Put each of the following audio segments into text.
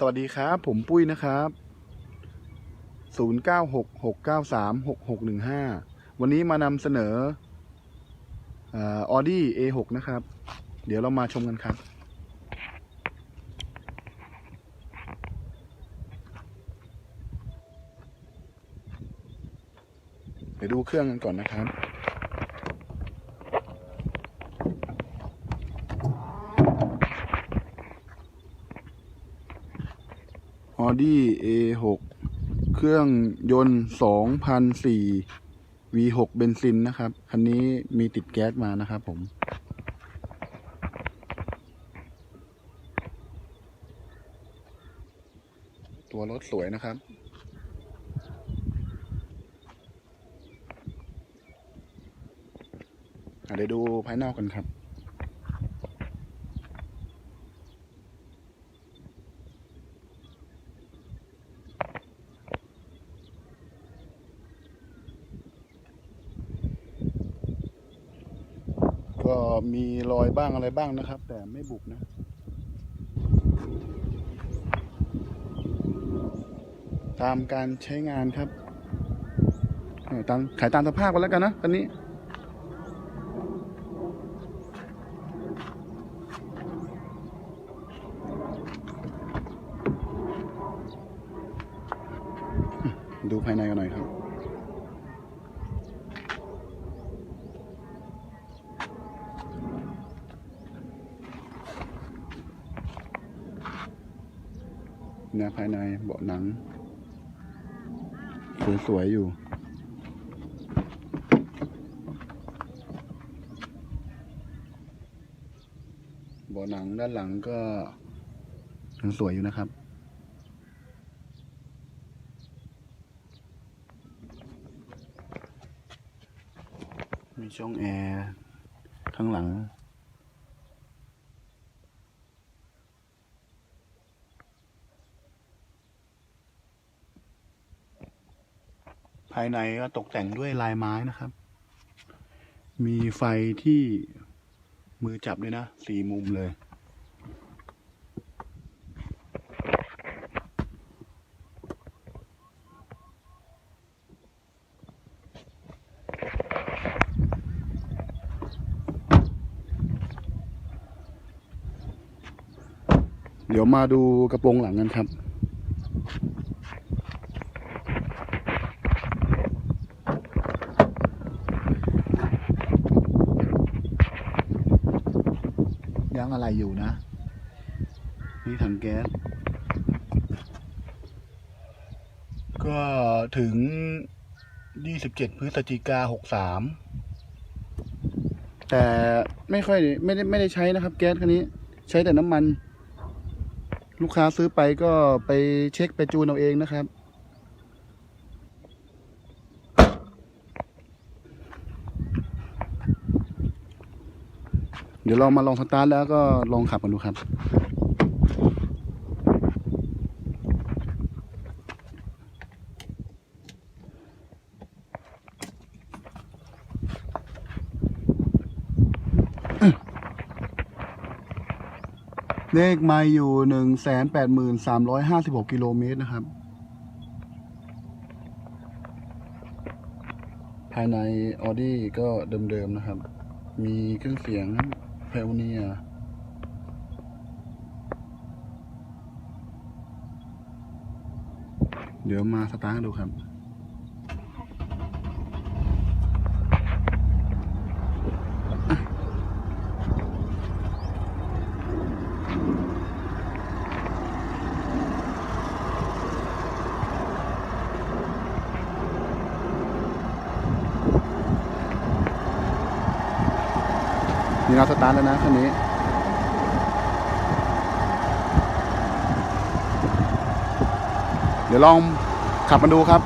สวัสดีครับ ผมปุ้ยนะครับ 0966936615 วันนี้มานำเสนอออดี้ A6 นะครับ เดี๋ยวเรามาชมกันครับไปดูเครื่องกันก่อนนะครับ Audi A6 เครื่องยนต์2004 V6 เบนซินนะครับ คันนี้มีติดแก๊สมานะครับผม ตัวรถสวยนะครับเดี๋ยวดูภายนอกกันครับ ก็ มีรอยบ้างอะไรบ้างนะครับ แต่ไม่บุกนะตามการใช้งานครับตามขายตามสภาพกันแล้วกันนะคันนี้ ดูภายในกันหน่อยครับ นะภายในเบาะหนัง สวยๆอยู่ เบาะหนังด้านหลังก็ยังสวยอยู่นะครับมีช่องแอร์ข้างหลัง ภายในก็ตกแต่งด้วยลายไม้นะครับ มีไฟที่มือจับด้วยนะสี่มุมเลย เดี๋ยวมาดูกระโปรงหลังกันครับ ยัง อะไรอยู่นะ นี่ถังแก๊ส ก็ถึง 27 พฤศจิกา63 แต่ไม่ค่อยไม่ได้ไม่ได้ใช้นะครับ แก๊สคันนี้ ใช้แต่น้ำมัน ลูกค้าซื้อไปก็ไปเช็คไปจูนเอาเองนะครับ เดี๋ยวเรามาลองสตาร์ทแล้วก็ลองขับกันดูครับเลขไมาอยู่หนึ่งแสนแปดหมื่นสามร้อยห้าสิบหกกิโลเมตรนะครับ ภายในออดี้ก็เดิมๆนะครับ มีเครื่องเสียง ไพโอเนียเดี๋ยวมาสตาร์ทกันดูครับ มีเราสตาร์ทแล้วนะคันนี้เดี๋ยวลองขับมาดูครับ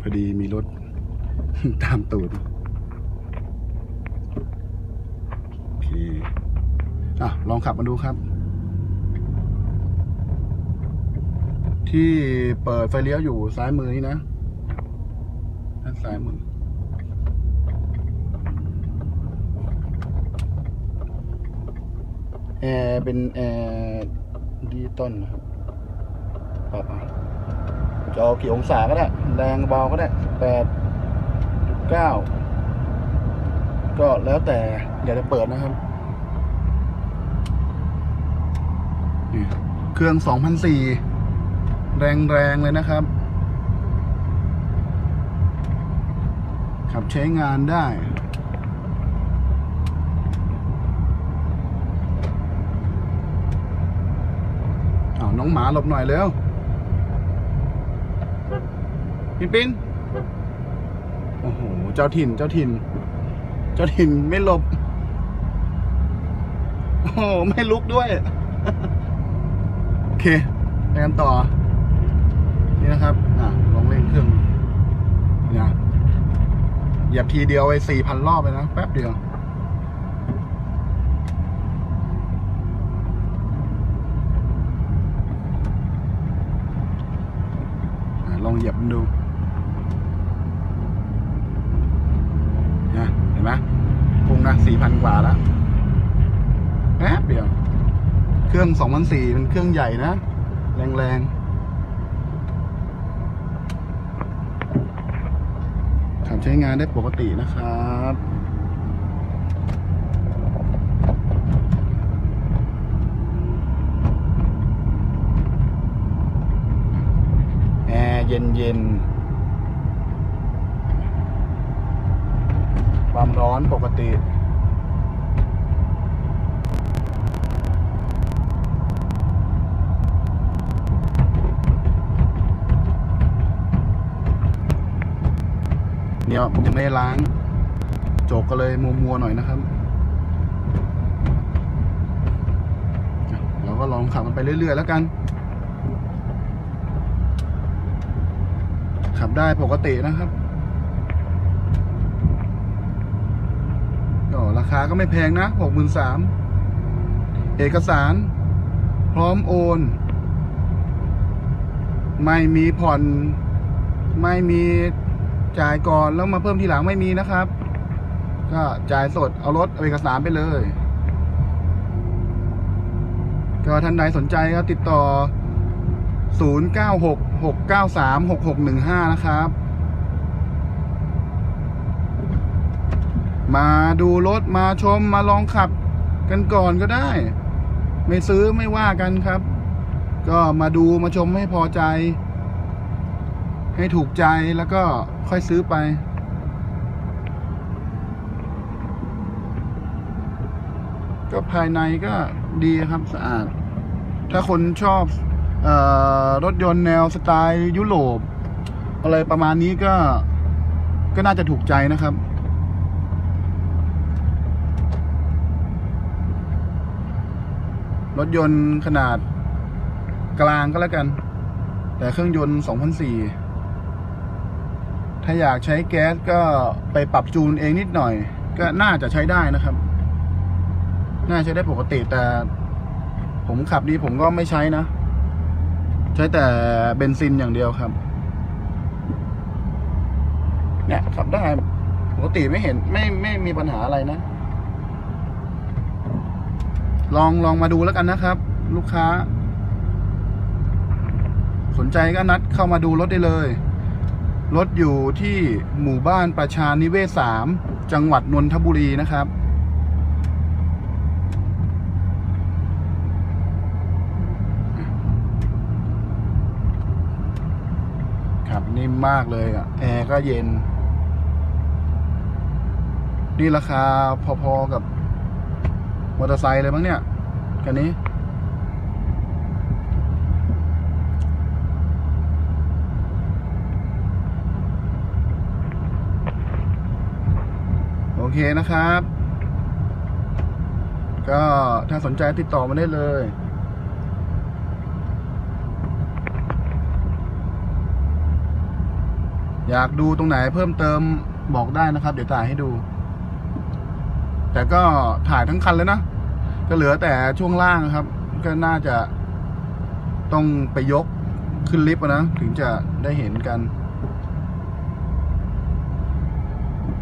พอดีมีรถ ตามตูดโอเคอะลองขับมาดูครับ ที่เปิดไฟเลี้ยวอยู่ซ้ายมือนี่นะด้านซ้ายมือแอร์เป็นแอร์ดิจิตอลนะครับปรับเอาจะเอากี่องศาก็ได้ แรงเบาก็ได้แปด เก้าก็แล้วแต่อยากจะเปิดนะครับ เครื่องสองพันสี่แรงแรงๆเลยนะครับ ขับใช้งานได้น้องหมาหลบหน่อยเร็ว ปินปิน โอ้โห เจ้าถิ่น เจ้าถิ่น เจ้าถิ่นไม่หลบ โอ้โห ไม่ลุกด้วย โอเคไปกันต่อ นี่นะครับ อะ ลองเร่งเครื่องเนี่ยเหยียบทีเดียวไปสี่พันรอบเลยนะ แป๊บเดียวลองเหยียบมันดูนะเห็นไหมพุ่ง นะสี่พันกว่าแล้วแป๊บเดียว เครื่องสองพันสี่เป็นเครื่องใหญ่นะ แรงแรงๆขับใช้งานได้ปกตินะครับเย็นเย็น ความร้อนปกติ ยวยังไม่ได้ล้าง โจกก็เลยมัวๆหน่อยนะครับเราก็ลองขับมันไปเรื่อย ๆ แล้วกัน ขับได้ปกตินะครับก็ราคาก็ไม่แพงนะหกหมื่นสามเอกสาร พร้อมโอน ไม่มีผ่อน ไม่มี จ่ายก่อนแล้วมาเพิ่มทีหลังไม่มีนะครับ ก็จ่ายสดเอารถเอาเอกสารไปเลย ก็ท่านใดสนใจก็ติดต่อ 0966936615 นะครับ มาดูรถมาชมมาลองขับกันก่อนก็ได้ ไม่ซื้อไม่ว่ากันครับ ก็มาดูมาชมให้พอใจ ให้ถูกใจแล้วก็ค่อยซื้อไป ก็ภายในก็ดีครับสะอาด ถ้าคนชอบออรถยนต์แนวสไตล์ยุโรปอะไรประมาณนี้ก็ก็น่าจะถูกใจนะครับ รถยนต์ขนาดกลางก็แล้วกัน แต่เครื่องยนต์ 2004 ถ้าอยากใช้แก๊สก็ไปปรับจูนเองนิดหน่อย ก็น่าจะใช้ได้นะครับ น่าใช้ได้ปกติแต่ ผมขับนี้ผมก็ไม่ใช้นะ ใช้แต่เบนซินอย่างเดียวครับ เนี่ยขับได้ปกติไม่เห็นไม่ไม่มีปัญหาอะไรนะลองลองมาดูแล้วกันนะครับ ลูกค้า สนใจก็นัดเข้ามาดูรถได้เลย รถอยู่ที่หมู่บ้านประชานิเวศสามจังหวัดนนทบุรีนะครับ ขับนิ่มมากเลยอะ แอร์ก็เย็น นี่ราคาพอๆกับมอเตอร์ไซค์เลยมั้งเนี่ย คันนี้ เคนะครับ ก็ถ้าสนใจติดต่อมาได้เลยอยากดูตรงไหนเพิ่มเติมบอกได้นะครับ เดี๋ยวถ่ายให้ดู แต่ก็ถ่ายทั้งคันเลยนะก็เหลือแต่ช่วงล่างครับ ก็น่าจะต้องไปยกขึ้นลิฟต์นะ ถึงจะได้เห็นกัน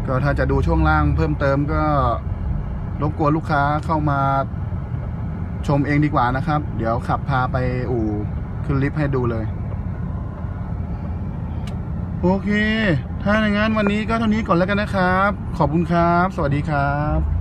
ก็ถ้าจะดูช่วงล่างเพิ่มเติมก็รบกวนลูกค้าเข้ามาชมเองดีกว่านะครับ เดี๋ยวขับพาไปอู่ขึ้นลิฟต์ให้ดูเลย โอเค ถ้าอย่างนั้นวันนี้ก็เท่านี้ก่อนแล้วกันนะครับ ขอบคุณครับ สวัสดีครับ